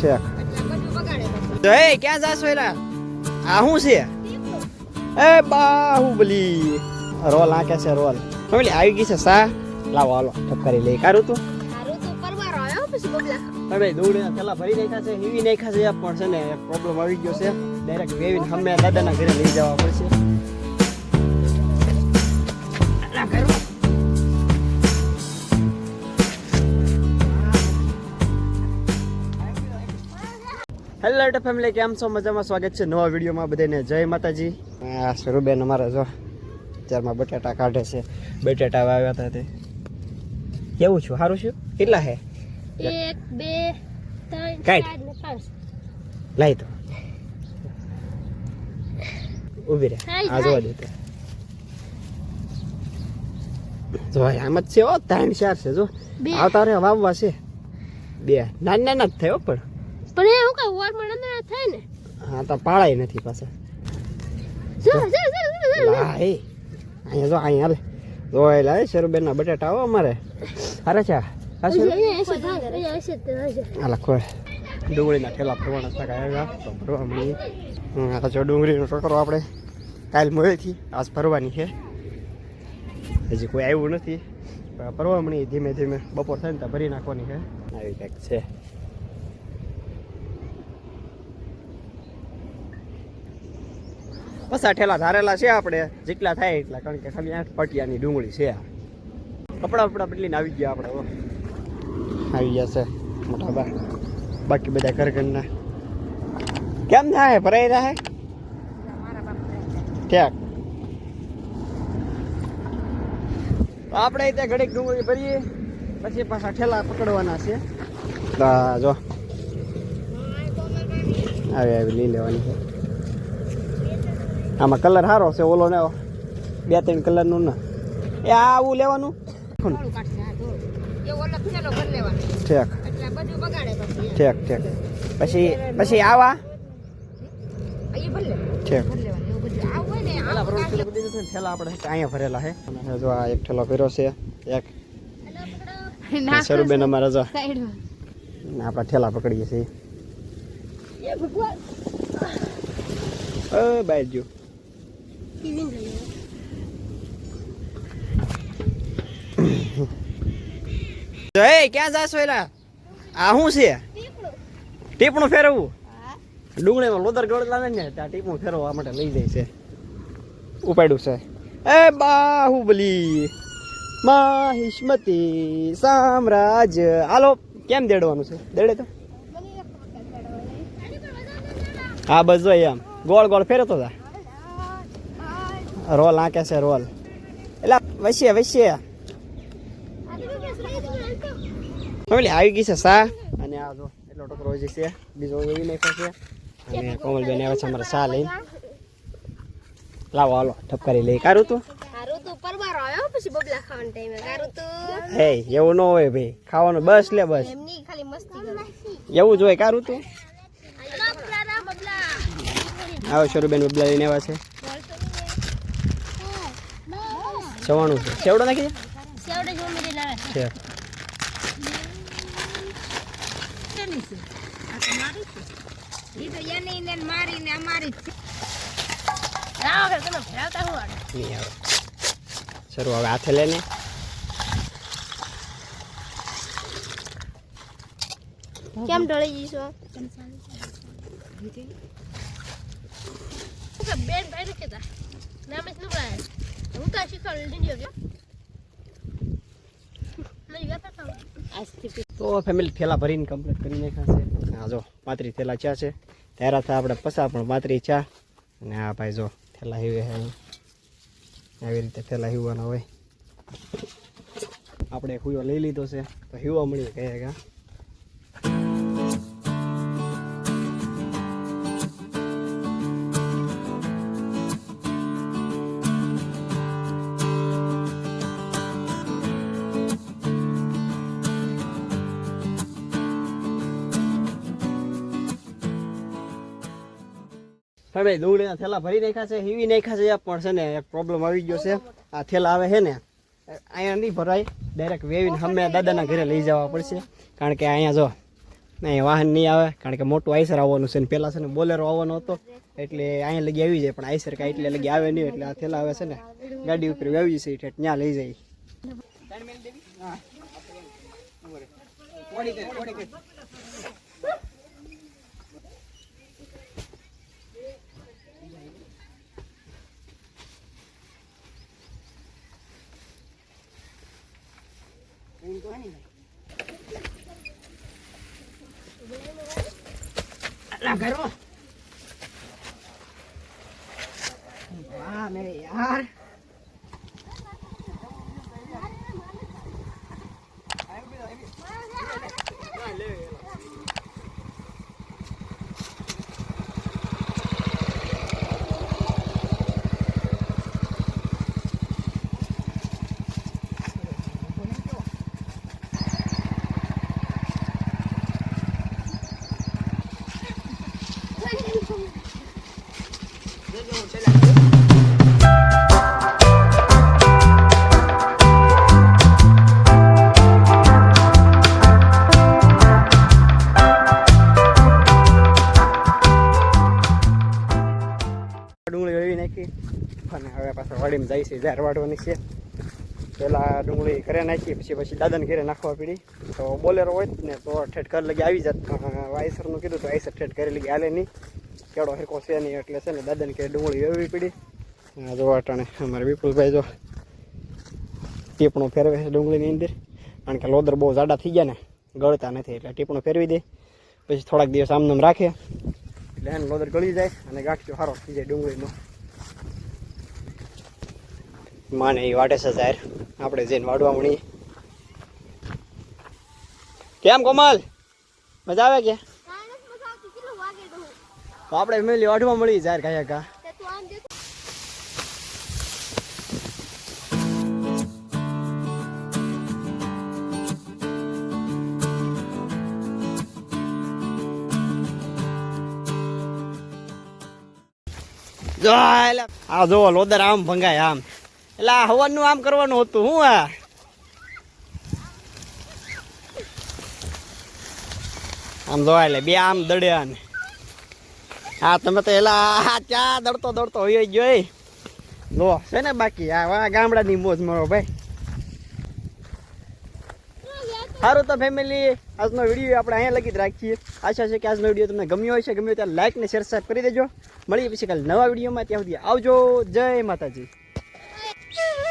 ઠેક. એ ક્યાં જાશો એલા? આ શું છે? એ બાહુબલી રોલ આંકે છે રોલ. ફેમિલી આવી ગઈ છે સા લાવો હાલો ઠપકારી લઈ. કારું તું? હારું તો પરવારો આવ્યો પછી બબલા. હવે દોડીને પેલા ભરી નાખ્યા છે હીવી નાખ્યા છે પણ છે ને પ્રોબ્લેમ આવી ગયો છે. ડાયરેક્ટ વેવીને હમે દાદાના ઘરે લઈ જવા પડશે. હેલો ટ ફેમિલી કેમ છો? મજામાં? સ્વાગત છે નવા વિડીયોમાં બધાને. જય માતાજી. આ સ્વરૂપબેન અમારા જો અત્યારમાં બટાટા કાઢે છે. બટાટા વાવ્યા હતા તે. કેવું છું? સારું છું? કેટલા હે? એક બે ત્રણ પાંચ. લાઈ તો ઊભી રહે. આ જોવા દે જો આમ જ છે ઓ ત્રણ ચાર છે જો. આવતા રે વાવવા છે. બે. નાના નાના જ થયો પણ. પણ એ હું કઈ વોરમાં અંદર થાય ને. હા તો પાળાય નથી પાછા. જો જો. જો, જો, લાય એ અહીંયા જો અહીંયા હાલે. જો એ લાય શરૂબેન ના બટાટા આવો અમારે. અરે છે હા તે. હાલા ખોય ડુંગળીના ઠેલા ફરવાના શાક આવ્યા તો ભરવા મળી હમ, જો ડુંગળીનો ટોકરો આપણે કાલ મળીથી આજ ભરવાની છે. હજી કોઈ આવ્યું નથી. પણ ભરવા મળી ધીમે ધીમે. બપોર થાય ને ત્યાં ભરી નાખવાની છે. આવી કંઈક છે. આ ઠેલા ધારેલા છે આપણે. જેટલા થાય એટલા, કારણ કે ખાલી આઠ પટિયાની ડુંગળી છે કપડાં બપડા બદલીને આવી ગયા આપણે આવી ગયા છે મોટા બા. બાકી બધા ઘર કેમ થાય? ભરાઈ રહે? ક્યાંક? આપણે ત્યાં ઘડીક ડુંગળી ભરીએ, પછી પાછા ઠેલા પકડવાના છે. જો. આવી આવી, લઈ લેવાની છે. આમાં કલર સારો છે ઓલો ને બે ત્રણ કલરનું ને એ આવું લેવાનું? થેલો ઠેક. એટલે બધું બગાડે પછી. ઠેક ઠેક. પછી પછી આવા. ઠેક. ઠેલા આપણે. અહીંયા ભરેલા છે. જો આ એક થેલો ભર્યો છે એક. નાખો શરૂબેન અમારા જો. આપણા ઠેલા પકડીએ છીએ. એ. બાય જો એ ક્યાં જાશો એલા આ શું છે? ટીપણું ફેરવવું? ડુંગળીમાં લોદર ગળતા ને ત્યાં ટીપણું ફેરવવા માટે લઈ જાય છે. ઉપાડ્યું છે. એ બાહુબલી માહિષ્મતી સામ્રાજ્ય હાલો કેમ દેડવાનું છે? દેડે તો. હા બસ એમ. ગોળ ગોળ ફેરતો હતા રોલ આંકે છે, રોલ. એટલે વસીએ વસીએ ફેમિલી આવી ગઈ છે સા અને આ જો, એટલો ટોકરો જે છે, બીજો એવી નાખ્યો છે. અને કોમલબેન આવે છે અમારે સા લઈને. લાવો, હાલો, ઠપકારી લઈ. કારું તું? એવું ન હોય ભાઈ. ખાવાનું બસ લે, બસ. એવું જ હોય, કારું તું? આવો, શરૂબેન બબલા લઈને આવ્યા છે. સવાણું છે. સેવડો નાખી દે. સેવડે જો મેરી લાવે. છે. ને ને શરૂ હવે હાથે લઈને. કેમ ઢળી જઈશો બેન ભાઈ ને કેતા તો ફેમિલી થેલા ભરીને કમ્પ્લીટ કરી ખાશે આ જો પાતરી થેલા ચા છે. ત્યારે થાય આપણે પસા પણ પાતરી ચા. અને આ ભાઈ જો, થેલા હીવે હે આવી રીતે થેલા હીવવાના હોય. આપણે હુયો લઈ લીધો છે. તો હીવા મળી કહે હવે ડુંગળીના થેલા ભરી નાખ્યા છે હીવી નાખ્યા છે પણ છે ને એક પ્રોબ્લેમ આવી ગયો છે. આ થેલા આવે છે ને અહીંયા નહીં ભરાય. ડાયરેક્ટ વેવીને અમે દાદાના ઘરે લઈ જવા પડશે. કારણ કે અહીંયા જો નહીં વાહન નહીં આવે. કારણ કે મોટું આઈસર આવવાનું છે ને પહેલાં છે ને બોલેરો આવવાનો હતો. એટલે અહીંયા લગી આવી જાય પણ આઈસર કાંઈ એટલે લગી આવે નહીં. એટલે આ થેલા આવે છે ને ગાડી ઉપર વેવી છે ઠેઠ ત્યાં લઈ જાય. અલા ઘરો વાહ મેરે યાર. નાખી અને હવે પાછળ વાડીમાં જાય છે ઝાર વાળવાની છે. પહેલાં ડુંગળી ઘરે નાખી, પછી પછી દાદાને ઘરે નાખવા પડી. તો બોલેરો હોય ને, તો ઠેઠ ઘર લગી આવી જાત. વાયસરનું કીધું તો વાયસર ઠેઠ ઘરે લગી હાલે નહીં. કેળો હેરકો છે નહીં, એટલે છે ને દાદાને ઘરે ડુંગળી વેવવી પડી. જોવા અટાણે અમારે વિપુલભાઈ જો ટીપણું ફેરવે છે ડુંગળીની અંદર. કારણ કે લોદર બહુ જાડા થઈ ગયા ને, ગળતા નથી, એટલે ટીપણું ફેરવી દે. પછી થોડાક દિવસ આમનામ રાખે. એટલે એને લોદર ગળી જાય અને ગાંઠિયો સારો થઈ જાય ડુંગળીનો. માને એ વાટે છે જાહેર. આપણે જઈને વાડવા મળીએ કેમ કોમલ? મજા આવે કે? આપણે મેલી વાઢવા મળી જાહેર કાયા કા જો આ જો લોદર આમ ભંગાય આમ. એટલે આ હવનનું આમ કરવાનું હતું, હું આ? આમ જોવા એટલે બે આમ દડ્યા ને હા, તમે તો એલા હા ચા દડતો દડતો હોય જોઈ લો, છે ને બાકી, આ ગામડાની મોજ મારો ભાઈ. સારું તો ફેમિલી આજનો વીડિયો આપણે અહીંયા લગી જ રાખીએ. આશા છે કે આજનો વીડિયો તમને ગમ્યો છે ગમ્યો ત્યારે લાઈક ને શેર સબસ્ક્રાઈબ કરી દેજો. મળીએ પછી કાલે નવા વિડીયોમાં ત્યાં સુધી આવજો. જય માતાજી. Yeah.